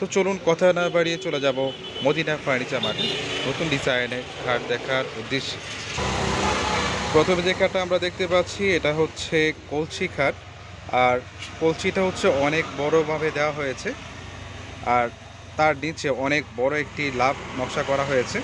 তো চলুন কথা না বাড়িয়ে চলে যাব মদিনা ফার্নিচার মার্কেট। নতুন ডিজাইনে খাট দেখার উদ্দেশ্যে। প্রথমে যে খাটটা আমরা দেখতে পাচ্ছি, এটা হচ্ছে কলসি খাট আর কলসিটা হচ্ছে অনেক বড়োভাবে দেওয়া হয়েছে। আর তার নিচে অনেক বড় একটি লাভ নকশা করা হয়েছে।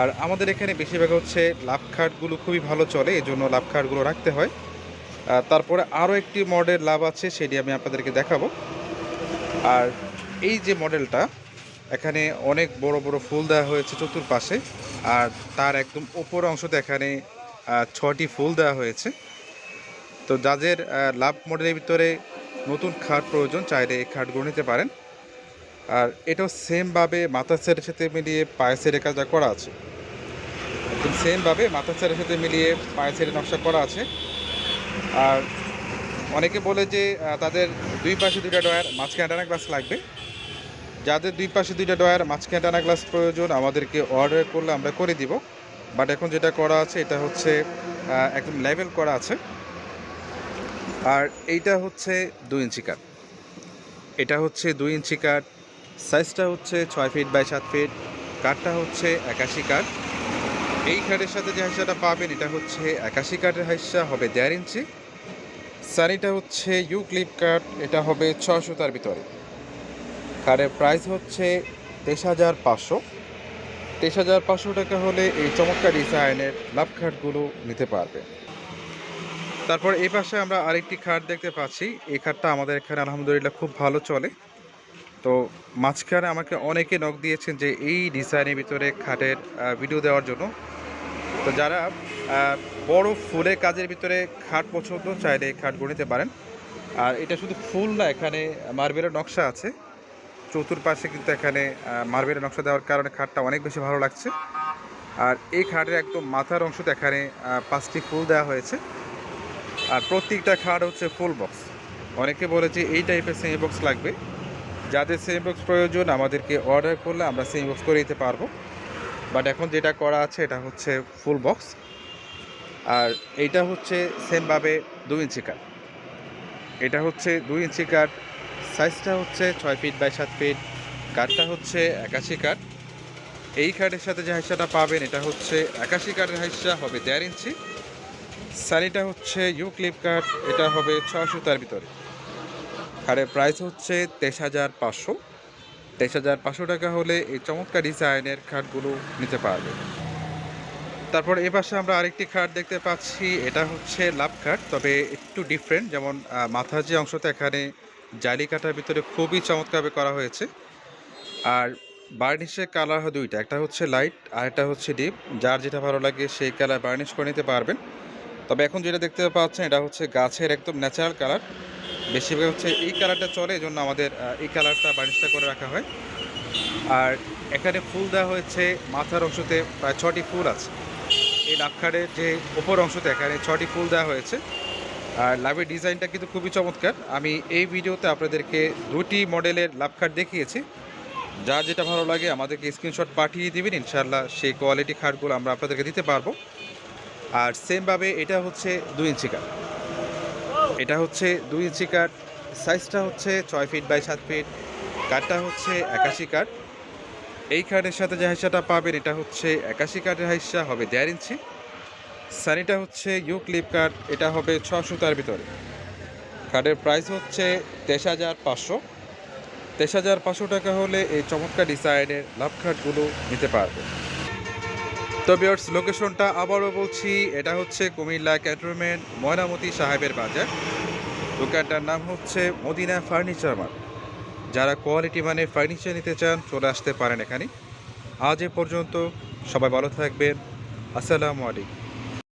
আর আমাদের এখানে বেশিরভাগ হচ্ছে লাভ খাটগুলো খুবই ভালো চলে এই জন্য লাভ খাটগুলো রাখতে হয়। তারপরে আরও একটি মডেল লাভ আছে, সেটি আমি আপনাদেরকে দেখাবো। আর এই যে মডেলটা, এখানে অনেক বড় বড় ফুল দেওয়া হয়েছে চতুর্পাশে, আর তার একদম ওপর অংশতে এখানে ছটি ফুল দেওয়া হয়েছে। তো যাদের লাভ মডেলের ভিতরে নতুন খাট প্রয়োজন, চাইলে এই খাটগুলো নিতে পারেন। আর এটাও সেমভাবে মাথা সেটের সাথে মিলিয়ে পায়ে সেরে কাজটা করা আছে। একদম সেমভাবে মাথা সেটের সাথে মিলিয়ে পায়ে সেটের নকশা করা আছে। আর অনেকে বলে যে তাদের দুই পাশে দুটা ডয়ার মাঝখানে টানা গ্লাস লাগবে। যাদের দুই পাশে দুইটা ডয়ার মাঝখানে টানা গ্লাস প্রয়োজন, আমাদেরকে অর্ডার করলে আমরা করে দিব। বাট এখন যেটা করা আছে, এটা হচ্ছে একদম লেভেল করা আছে। আর এইটা হচ্ছে দুই ইঞ্চি কাঠ এটা হচ্ছে দুই ইঞ্চি কাঠ সাইজটা হচ্ছে ছয় ফিট বাই সাত ফিট কাঠটা হচ্ছে একাশি কাঠ এই কাঠের সাথে যে হাইসাটা পাবেন, এটা হচ্ছে একাশি কাঠের হাইসা, হবে দেড় ইঞ্চি। সানিটা হচ্ছে ইউ ক্লিপ কাট এটা হবে ছশো তার ভিতরে। কারের প্রাইস হচ্ছে তেইশ হাজার পাঁচশো। তেইশ হাজার পাঁচশো টাকা হলে এই চমৎকার ডিজাইনের লাভ খাটগুলো নিতে পারবে। তারপর এই পাশে আমরা আরেকটি খাট দেখতে পাচ্ছি। এই খাটটা আমাদের এখানে আলহামদুলিল্লাহ খুব ভালো চলে। তো মাঝখানে আমাকে অনেকে নখ দিয়েছেন যে এই ডিজাইনের ভিতরে খাটের ভিডিও দেওয়ার জন্য। তো যারা বড় ফুলের কাজের ভিতরে খাট পছন্দ চাইলে খাট নিতে পারেন। আর এটা শুধু ফুল না, এখানে মার্বেলের নকশা আছে। চতুর্পাশে কিন্তু এখানে মার্বেলের নকশা দেওয়ার কারণে খাটটা অনেক বেশি ভালো লাগছে। আর এই খাটের একদম মাথার অংশতে এখানে পাঁচটি ফুল দেওয়া হয়েছে। আর প্রত্যেকটা খাট হচ্ছে ফুল বক্স অনেকে বলে যে এই টাইপের সেমি বক্স লাগবে। যাদের সেমি বক্স প্রয়োজন, আমাদেরকে অর্ডার করলে আমরা সেমি বক্স করে দিতে পারব। বাট এখন যেটা করা আছে, এটা হচ্ছে ফুল বক্স আর এইটা হচ্ছে সেমভাবে দুই ইঞ্চি কাঠ। এটা হচ্ছে দুই ইঞ্চি কাঠ সাইজটা হচ্ছে ছয় ফিট বাই সাত ফিট, কাঠটা হচ্ছে একাশি কাঠ। এই কাঠের সাথে যে হাইসাটা পাবেন, এটা হচ্ছে একাশি কাঠের হাইসা হবে দেড় ইঞ্চি। সানিটা হচ্ছে ইউ ক্লিপ কাঠ, এটা হবে ছশো তার ভিতরে। কাঠের প্রাইস হচ্ছে তেইশ হাজার পাঁচশো। তেইশ হাজার পাঁচশো টাকা হলে এই চমৎকার ডিজাইনের খাটগুলো নিতে পারবে। তারপর এ পাশে আমরা আরেকটি খাট দেখতে পাচ্ছি, এটা হচ্ছে লাভ খাট তবে একটু ডিফারেন্ট যেমন মাথার যে অংশটা এখানে জালি কাটার ভিতরে খুবই চমৎকারভাবে করা হয়েছে। আর বার্নিশের কালার হয় দুইটা, একটা হচ্ছে লাইট আর একটা হচ্ছে ডিপ যার যেটা ভালো লাগে সেই কালার বার্নিশ করে নিতে পারবেন। তবে এখন যেটা দেখতে পাচ্ছেন, এটা হচ্ছে গাছের একদম ন্যাচারাল কালার বেশিরভাগ হচ্ছে এই কালারটা চলে এই জন্য আমাদের এই কালারটা বার্নিশটা করে রাখা হয়। আর এখানে ফুল দেওয়া হয়েছে, মাথার অংশতে প্রায় ছটি ফুল আছে। এই লাভখাটের যে ওপর অংশতে এখানে ছটি ফুল দেওয়া হয়েছে। আর লাভের ডিজাইনটা কিন্তু খুবই চমৎকার। আমি এই ভিডিওতে আপনাদেরকে দুটি মডেলের লাভখাট দেখিয়েছি। যা যেটা ভালো লাগে, আমাদেরকে স্ক্রিনশট পাঠিয়ে দিবেন ইনশাল্লাহ সেই কোয়ালিটি খাটগুলো আমরা আপনাদেরকে দিতে পারব। আর সেমভাবে এটা হচ্ছে দুই ইঞ্চি কাঠ এটা হচ্ছে দুই ইঞ্চি কাঠ সাইজটা হচ্ছে ছয় ফিট বাই সাত ফিট কাঠটা হচ্ছে একাশি কাঠ এই কাঠের সাথে যে হাইসাটা পাবেন, এটা হচ্ছে একাশি কাঠের হাইসা, হবে দেড় ইঞ্চি। সানিটা হচ্ছে ইউ ক্লিপ কাঠ এটা হবে ছশো তার ভিতরে। কার্ডের প্রাইস হচ্ছে তেইশ হাজার পাঁচশো। তেইশ হাজার পাঁচশো টাকা হলে এই চমৎকার ডিজাইনের লাভ কার্ডগুলো নিতে পারবে। তো বিয়ার্স লোকেশনটা আবারও বলছি, এটা হচ্ছে কুমিল্লা ক্যান্টনমেন্ট ময়নামতি সাহেবের বাজার। দোকানটার নাম হচ্ছে মদিনা ফার্নিচার মার্ট। যারা কোয়ালিটি মানে ফার্নিচার নিতে চান, চলে আসতে পারেন এখানে। আজ এ পর্যন্ত সবাই ভালো থাকবেন। আসসালামু আলাইকুম।